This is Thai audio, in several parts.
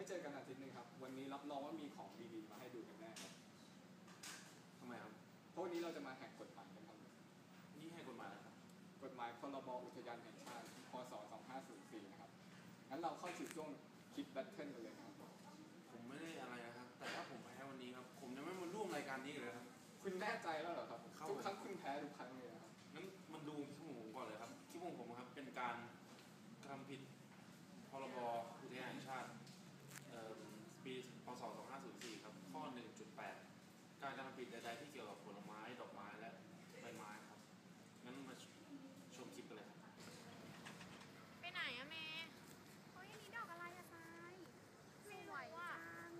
ไม่เจอกันอาทิตย์หนึงครับ วันนี้รับรองว่ามีของดีๆมาให้ดูกันแน่ครับทำไมครับ เพราะวันนี้เราจะมาแหกกฎหมายกันครับ นี่ให้กฎหมายแล้วครับ กฎหมายพรบอุทยานแห่งชาติ พศ 2504 นะครับ งั้นเราเข้าสู่ช่วงคิดแบทเทิลกันเลยนะครับ ผมไม่ได้อะไรนะครับ แต่ถ้าผมแพ้วันนี้ครับ ผมจะไม่มาร่วมรายการนี้อีกเลยครับ คุณแน่ใจแล้วเหรอครับเข้าทุกครั้งคุณแพ้ทุกครั้งเลยนะครับ งั้นมันดูคลิปของผมก่อนเลยครับคลิปของผมครับเป็นการกระทำผิดพรบอุทยานแห่งชาติเอ่อปีพศ 2504 ครับ ข้อ 1.8 การกระทำผิดใดๆที่เกี่ยวกับผลไม้ ดอกไม้ และใบไม้ครับ งั้นมาชมคลิปกันเลยครับ ไปไหนอะเมย์ เฮ้ยอันนี้ดอกอะไรอะทรายส ไม่รู้ วย อะ จัง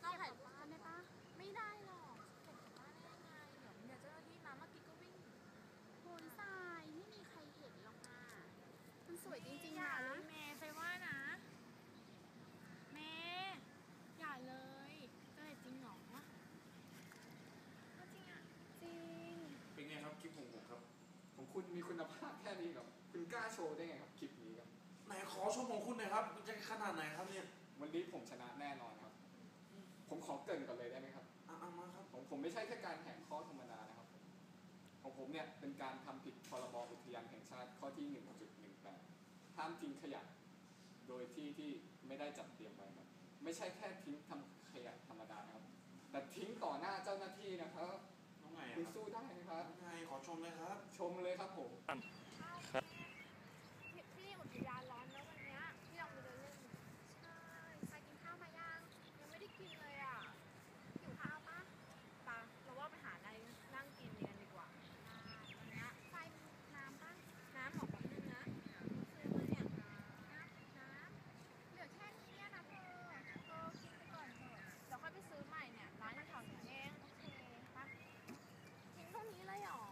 เราถ่าย เก็บกลับบ้านได้ปะ ไม่ได้หรอกเก็บกลับบ้านได้ยังไง เดี๋ยวเดี๋ยวเจ้าหน้าที่มาเมื่อกี้ก็วิ่ง โหยทรายไม่มีใครเห็นหรอกนะมันสวยจริงๆ อย่า นะ เลยเมย์ไปว่านะ เมย์อย่าเลยเจะจริงเหรอก็จริงอะ จริง เป็นไงครับคลิปของผมครับ ของ คุณมีคุณภาพแค่นี้ครับ คุณกล้าโชว์ได้ไงครับคลิปนี้ครับ ไหนขอชมของคุณหน่อยครับมันจะขนาดไหนครับเนี่ยวันนี้ผมชนะแน่นอนครับ ผมขอเกรินก่อนเลยได้ไหมครับ อะเอามาครับของผมไม่ใช่แค่การแหกข้อธรรมดานะครับ ของผมเนี่ยเป็นการทำผิดพรบอุทยานแห่งชาติข้อที่ 1.18ห้ามทิ้งขยะ โดยที่ที่ไม่ได้จัดเตรียมไว้ครับ ไม่ใช่แค่ทิ้งทำขยะธรรมดานะครับ แต่ทิ้งต่อหน้าเจ้าหน้าที่นะครับ น้องไงอะคุณครับสู้ได้นะ ครับน้องไงขอชมเลยครับ ชมเลยครับผม ที่ที่อุทยานร้อนนะวันเนี้ยที่เราไปเดินเล่น ใช่ทรายกินข้าวมายัง ยังไม่ได้กินเลยอะ หิวข้าวปะ ตาเราว่าไปหาอะไรนั่งกินกันดีกว่าวันเนี้ย ทรายมีน้ำปะ น้ำหมอกแบบนึงนะซื้อมาเนี่ย น้ำน้ำเหลือแค่นี้เนี่ยนะเธอเธอกินไปก่อนเถอะ เดี๋ยวค่อยไปซื้อใหม่เนี่ย ร้านอยู่แถวนี้เอง โอเค ปะทิ้งตรงนี้เลยเหรอ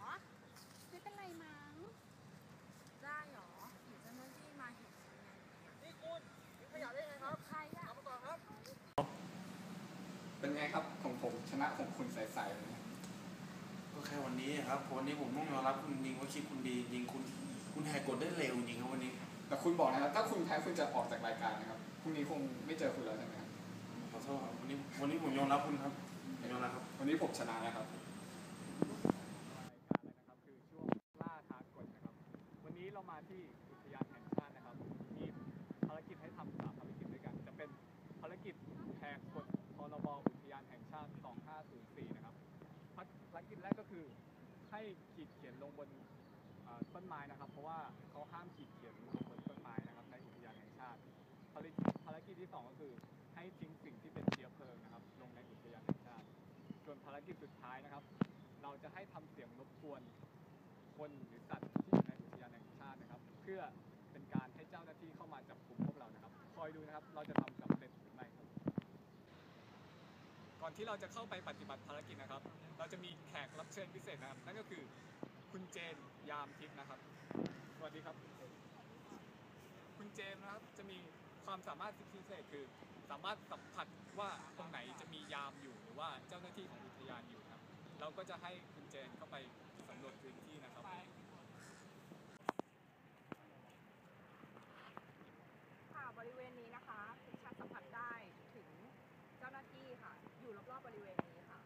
ไม่เป็นไรมั้ง ได้เหรอหรือเจ้าหน้าที่มาเห็นยังไง นี่คุณทิ้งขยะได้ไงครับ ใครอะ เอามาก่อนครับ เป็นไงครับของผมชนะของคุณใสๆเลยนะ ก็แค่วันนี้ครับวันนี้ผมต้องยอมรับคุณจริงว่าคลิปคุณดีจริงคุณคุณแหกกฎได้เร็วจริงครับวันนี้แต่คุณบอกนะครับถ้าคุณแพ้คุณจะออกจากรายการนะครับพรุ่งนี้คงไม่เจอคุณแล้วใช่ไหมครับขอโทษครับวันนี้วันนี้ผมยอมรับคุณครับผมยอมรับครับวันนี้ผมชนะนะครับ ให้ทิ้งสิ่งที่เป็นเชื้อเพลิงนะครับ ลงในอุทยานแห่งชาติส่วนภารกิจสุดท้ายนะครับ เราจะให้ทำเสียงรบกวนคนหรือสัตว์ที่อยู่ในอุทยานแห่งชาตินะครับ เพื่อเป็นการให้เจ้าหน้าที่เข้ามาจับกลุ่มพวกเรานะครับ คอยดูนะครับ เราจะทำสำเร็จหรือไม่ครับ ก่อนที่เราจะเข้าไปปฏิบัติภารกิจนะครับ เราจะมีแขกรับเชิญพิเศษนะครับ นั่นก็คือคุณเจนยามทิพย์นะครับ สวัสดีครับ คุณเจนนะครับจะมีความสามารถพิเศษคือ สามารถสัมผัสว่าตรงไหนจะมียามอยู่หรือว่าเจ้าหน้าที่ของอุทยานอยู่ครับ เราก็จะให้คุณเจนเข้าไปสำรวจพื้นที่นะครับ ค่ะบริเวณนี้นะคะดิฉันสัมผัสได้ถึงเจ้าหน้าที่ค่ะ อยู่รอบๆบริเวณนี้ค่ะ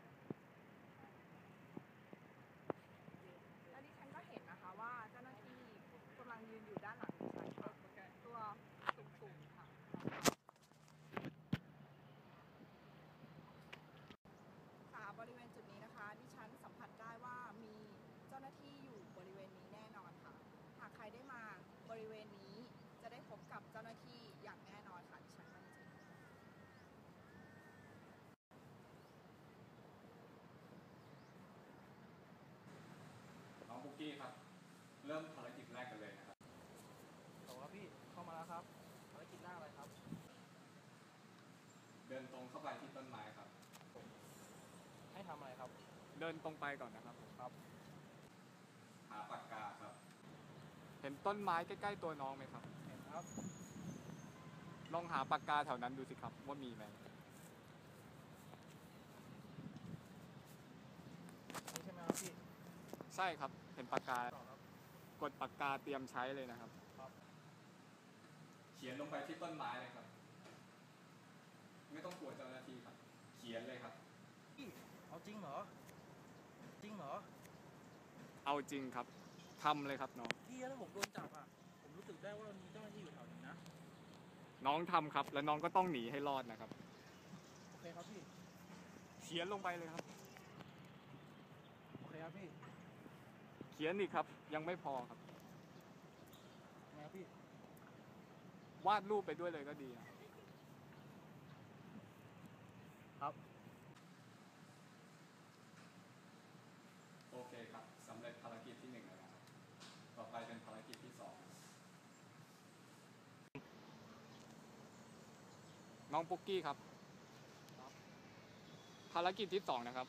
และดิฉันก็เห็นนะคะว่าเจ้าหน้าที่กำลังยืนอยู่ด้านหลังดิฉันค่ะตัวสูงๆค่ะ ค่ะบริเวณจุดนี้นะคะ ดิฉันสัมผัสได้ว่ามีเจ้าหน้าที่อยู่บริเวณนี้แน่นอนค่ะ หากใครได้มาบริเวณนี้จะได้พบกับเจ้าหน้าที่อย่างแน่นอนค่ะดิฉันมั่นใจ น้องปุ๊กกี้ครับ เริ่มภารกิจแรกกันเลยนะครับบอกว่าพี่เข้ามาแล้วครับภารกิจแรกอะไรครับ เดินตรงเข้าไปที่ต้นไม้ครับ ให้ทำอะไรครับ เดินตรงไปก่อนนะครับผมครับ หาปากกาครับ เห็นต้นไม้ใกล้ๆตัวน้องไหมครับ เห็นครับ ลองหาปากกาแถวนั้นดูสิครับ ว่ามีไหมนี่ใช่ไหมครับพี่ใช่ครับ เห็นปากกา ต่อครับ กดปากกาเตรียมใช้เลยนะครับครับ เขียนลงไปที่ต้นไม้เลยครับ ไม่ต้องกลัวเจ้าหน้าที่ครับ เขียนเลยครับพี่เอาจริงเหรอ จริงเหรอเอาจริงครับทำเลยครับน้อง พี่แล้วผมโดนจับอะ ผมรู้สึกได้ว่ามีเจ้าหน้าที่อยู่แถวนี้นะ น้องทำครับ แล้วน้องก็ต้องหนีให้รอดนะครับ โอเคครับพี่ เขียนลงไปเลยครับ โอเคครับพี่ เขียนอีกครับ ยังไม่พอครับไงครับพี่วาดรูปไปด้วยเลยก็ดีครับครับ โอเคครับสำเร็จภารกิจที่หนึ่งแล้วนะครับ ต่อไปเป็นภารกิจที่สองน้องปุ๊กกี้ครับ ภารกิจที่สองนะครับ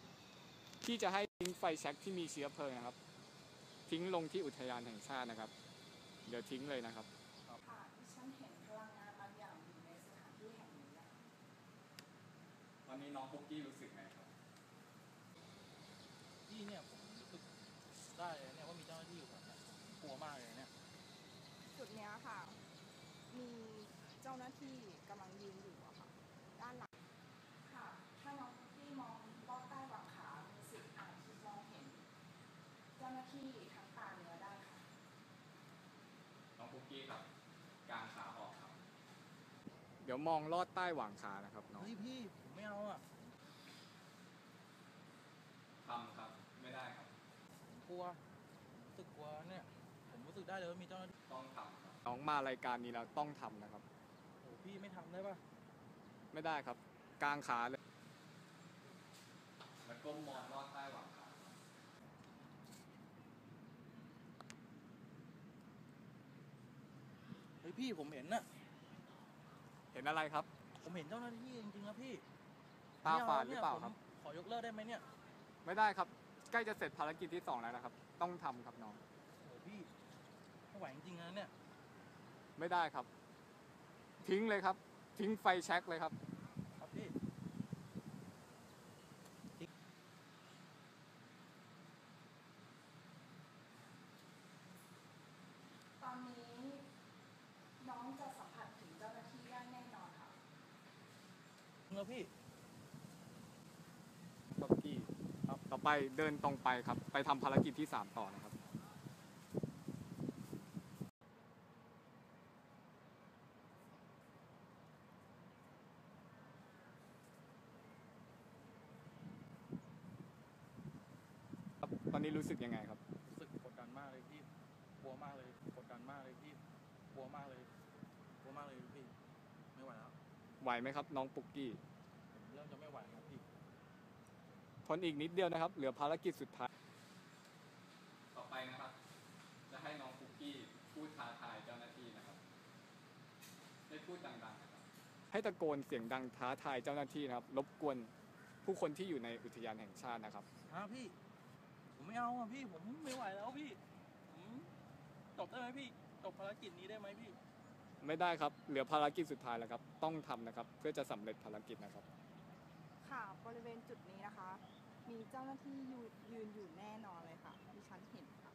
ที่จะให้ทิ้งไฟแช็กที่มีเชื้อเพลิงนะครับ ทิ้งลงที่อุทยานแห่งชาตินะครับ เดี๋ยวทิ้งเลยนะครับ ค่ะดิฉันเห็นพลังงานบางอย่างอยู่ในสถานที่แห่งนี้อะตอนนี้น้องปุ๊กกี้รู้สึกไงครับพี่เนี่ยผมรู้สึกได้เลยเนี่ยว่ามีเจ้าหน้าที่อยู่แถวเนี้ยกลัวมากเลยเนี่ย จุดเนี้ยค่ะ มีเจ้าหน้าที่กำลังยืนอยู่อะค่ะ ด้านหลัง ค่ะ ถ้าน้องคุกกี้มองลอดใต้หวังขา มีสิทธิ์อาจจะมองเห็น เจ้าหน้าที่ทั้งตาเนื้อได้ค่ะ น้องปุ๊กกี้ครับกางขาออกครับ เดี๋ยวมองลอดใต้หว่างขานะครับน้องเฮ้ยพี่ผมไม่เอาอะทำครับ ไม่ได้ครับ ผมกลัวผมรู้สึกกลัวเนี่ย ผมรู้สึกได้เลยว่ามีเจ้าหน้าที่ต้องทำครับ น้องมารายการนี้แล้วต้องทำนะครับ โอ้พี่ไม่ทำได้ปะไม่ได้ครับกางขาเลย แล้วก้มมองลอดใต้หว่างขา เฮ้ย พี่ผมเห็นน่ะ เห็นอะไรครับ ผมเห็นเจ้าหน้าที่จริงๆนะพี่ตาไม่เฝาดหรือเปล่านี่ยครับผมขอยกเลิกได้ไหมเนี่ย ไม่ได้ครับ ใกล้จะเสร็จภารกิจที่สองแล้วนะครับ ต้องทำครับน้องโอ้พี่ไม่ไหวจริงๆนะเนี่ย ไม่ได้ครับ ทิ้งเลยครับ ทิ้งไฟแช็กเลยครับครับพี่ ตอนนี้น้องจะสัมผัสถึงเจ้าหน้าที่ได้แน่นอนค่ะ เงอพี่ป๊อกกี้ครับต่อไปเดินตรงไปครับ ไปทำภารกิจที่สามต่อนะครับ ครับ ตอนนี้รู้สึกยังไงครับ รู้สึกกดดันมากเลยพี่ กลัวมากเลย กดดันมากเลยพี่ กลัวมากเลย กลัวมากเลยพี่ ไม่ไหวแล้ว ไหวไหมครับ น้องปุกกี้ ผมเริ่มจะไม่ไหวแล้วพี่ ทนอีกนิดเดียวนะครับ เหลือภารกิจสุดท้าย ต่อไปนะครับ จะให้น้องปุกกี้พูดท้าทายเจ้าหน้าที่นะครับ ให้พูดดังๆนะครับ ให้ตะโกนเสียงดังท้าทายเจ้าหน้าที่นะครับ รบกวนผู้คนที่อยู่ในอุทยานแห่งชาตินะครับ ฮะพี่ ผมไม่เอาอะพี่ ผมไม่ไหวแล้วพี่ผมจบได้ไหมพี่จบภารกิจนี้ได้ไหมพี่ ไม่ได้ครับ เหลือภารกิจสุดท้ายแล้วครับ ต้องทำนะครับ เพื่อจะสำเร็จภารกิจนะครับ ค่ะ บริเวณจุดนี้นะคะ มีเจ้าหน้าที่ยืนยืนอยู่แน่นอนเลยค่ะดิฉันเห็นค่ะ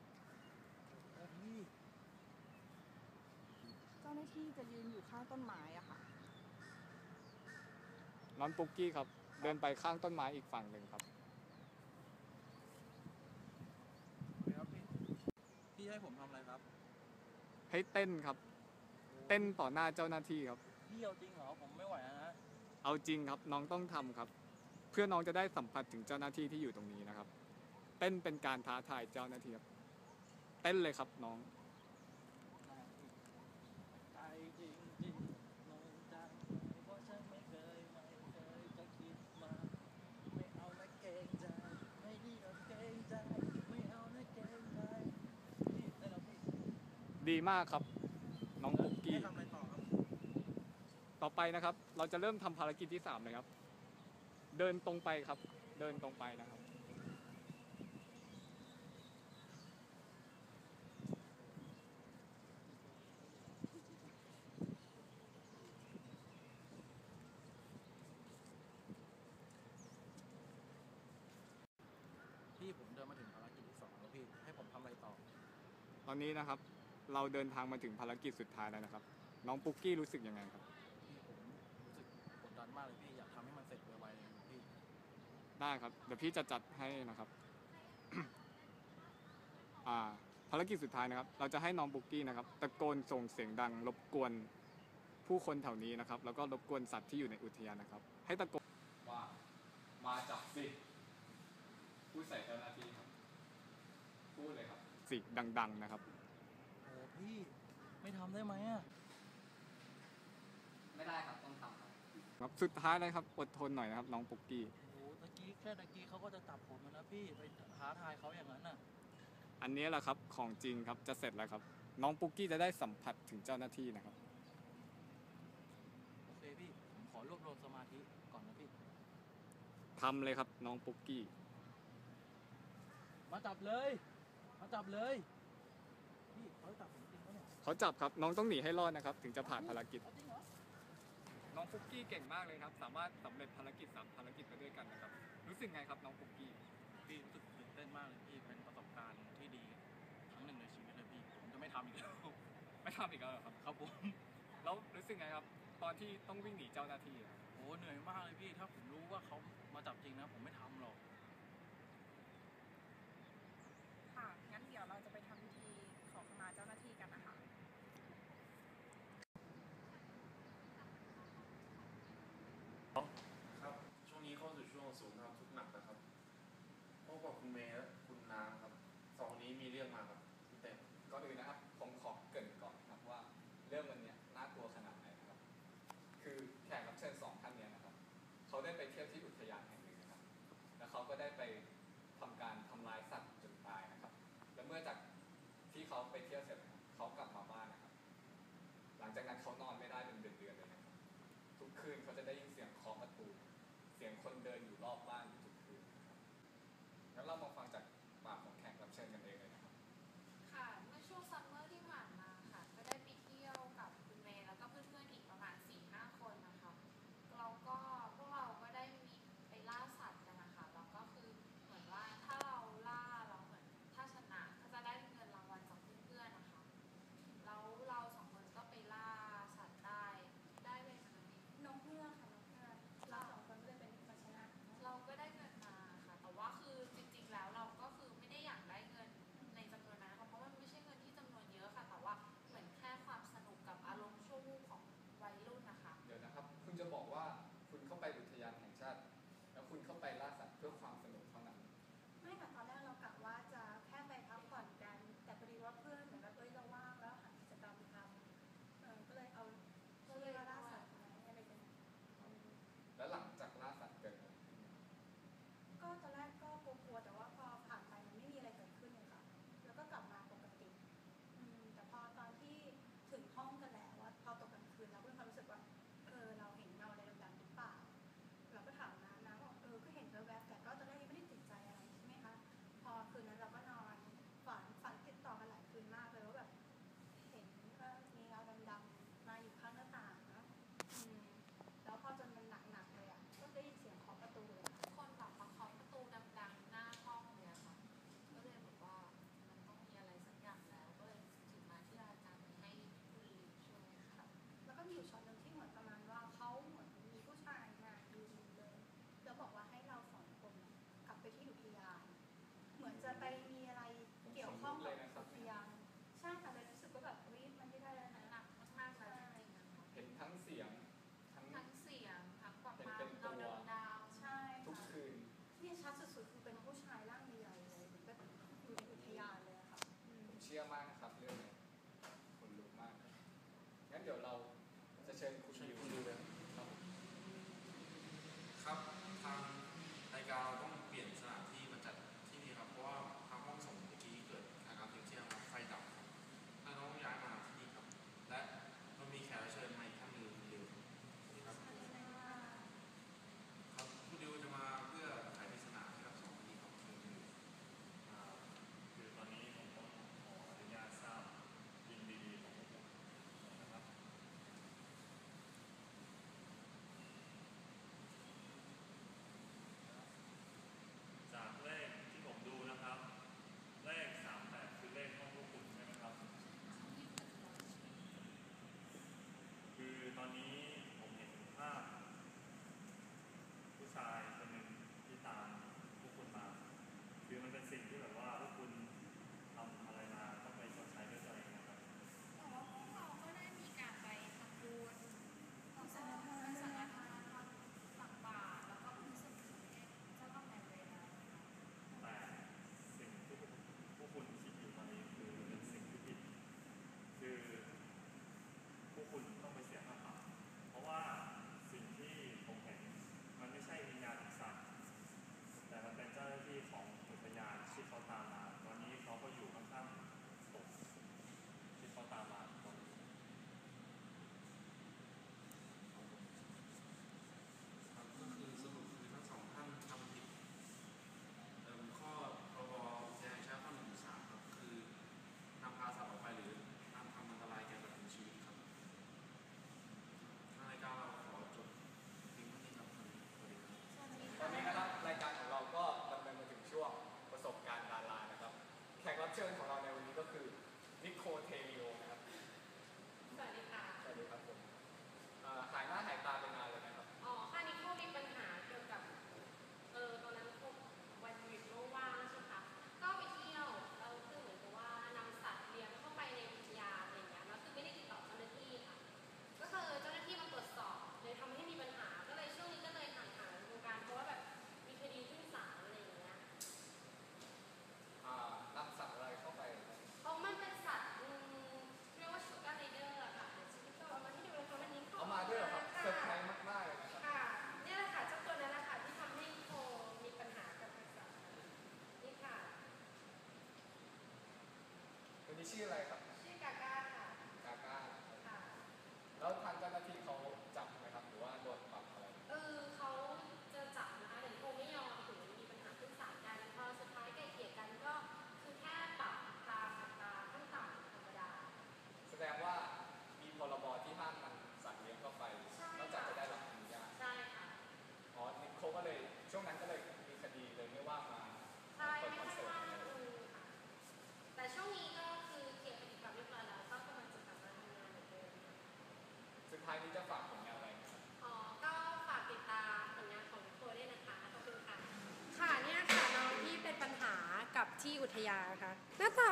โอ้พี่เจ้าหน้าที่จะยืนอยู่ข้างต้นไม้อะค่ะ น้องปุกกี้ครับ เดินไปข้างต้นไม้อีกฝั่งหนึ่งครับ ครับพี่พี่ให้ผมทำอะไรครับให้เต้นครับ เต้นต่อหน้าเจ้าหน้าที่ครับ พี่เอาจริงเหรอผมไม่ไหวแล้วนะ เอาจริงครับน้องต้องทำครับ เพื่อน้องจะได้สัมผัสถึงเจ้าหน้าที่ที่อยู่ตรงนี้นะครับ เต้นเป็นการท้าทายเจ้าหน้าที่ครับเต้นเลยครับน้อง ใจจริงจริงลงใจเพราะฉันไม่เคยไม่เคยจะคิดมา ไม่เอานะเกรงใจ ไม่ดีเอาเกรงใจ ไม่เอานะเกรงใจพี่ได้แล้วพี่ดีมากครับ น้องปุกกี้ ให้ทำอะไรต่อครับ ต่อไปนะครับ เราจะเริ่มทำภารกิจที่สามเลยครับ เดินตรงไปครับ เดินตรงไปนะครับ พี่ผมเดินมาถึงภารกิจที่สองแล้วพี่ ให้ผมทำอะไรต่อ ตอนนี้นะครับ เราเดินทางมาถึงภารกิจสุดท้ายแล้วนะครับ น้องปุกกี้รู้สึกยังไงครับ ได้ครับ เดี๋ยวพี่จะจัดให้นะครับภารกิจสุดท้ายนะครับ เราจะให้น้องบุกกี้นะครับ ตะโกนส่งเสียงดัง รบกวนผู้คนแถวนี้นะครับ แล้วก็รบกวนสัตว์ที่อยู่ในอุทยานนะครับ ให้ตะโกนว่ามาจับสิพูดใส่เจ้าหน้าที่ครับพูดเลยครับสิดัง ๆ นะครับ โอ้พี่ไม่ทำได้ไหมอะ ไม่ได้ครับต้องทำครับ ครับสุดท้ายนะครับ อดทนหน่อยนะครับ น้องปุกกี้ กี้แค่ตะกี้เขาก็จะตัดผมแล้วพี่ไปหาทายเขาอย่างนั้นอะอันนี้แหละครับของจริงครับจะเสร็จแล้วครับ น้องปุ๊กกี้จะได้สัมผัสถึงเจ้าหน้าที่นะครับ โอเคพี่ขอรวบรวมสมาธิก่อนนะพี่ ทำเลยครับน้องปุ๊กกี้มาจับเลย มาจับเลยพี่เขาจับผมจริงปะเนี่ยเขาจับครับน้องต้องหนีให้รอดนะครับ ถึงจะผ่านภารกิจ น้องคุกกี้เก่งมากเลยครับ สามารถสำเร็จภารกิจสามภารกิจไปด้วยกันนะครับ รู้สึกไงครับน้องคุกกี้ พี่รู้สึกตื่นเต้นมากเลยพี่เป็นประสบการณ์ที่ดีครั้งหนึ่งในชีวิตเลยพี่ผมจะไม่ทำอีกแล้วไม่ทำอีกแล้วเหรอครับ ครับผมแล้วรู้สึกไงครับ ตอนที่ต้องวิ่งหนีเจ้าหน้าที่โอ้เหนื่อยมากเลยพี่ ถ้าผมรู้ว่าเขามาจับจริงนะ ผมไม่ทำหรอก เที่ยวเสร็จเขากลับมาบ้านนะครับ หลังจากนั้นเขานอนไม่ได้เป็นเดือนๆเลยนะทุกคืนเขาจะ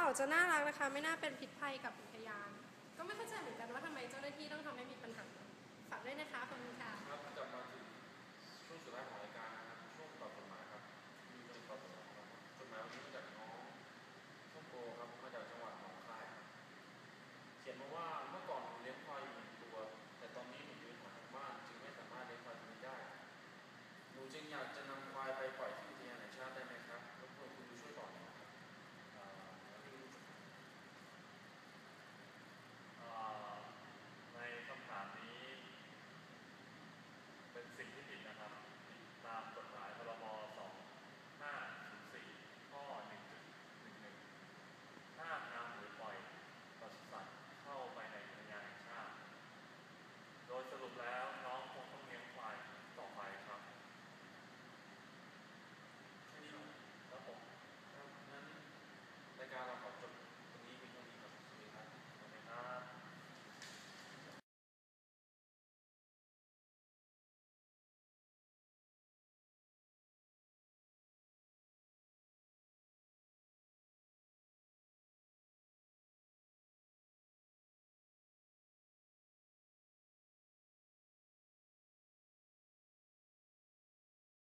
าจะน่ารักนะคะ ไม่น่าเป็นพิษภัยกับอุทยาน ก็ไม่เข้าใจเหมือนกันว่าทำไมเจ้าหน้าที่ต้องทำให้มีปัญหาฝากด้วยนะคะขอบคุณค่ะ ครับอาจารย์มาถึงช่วงสุดท้ายของ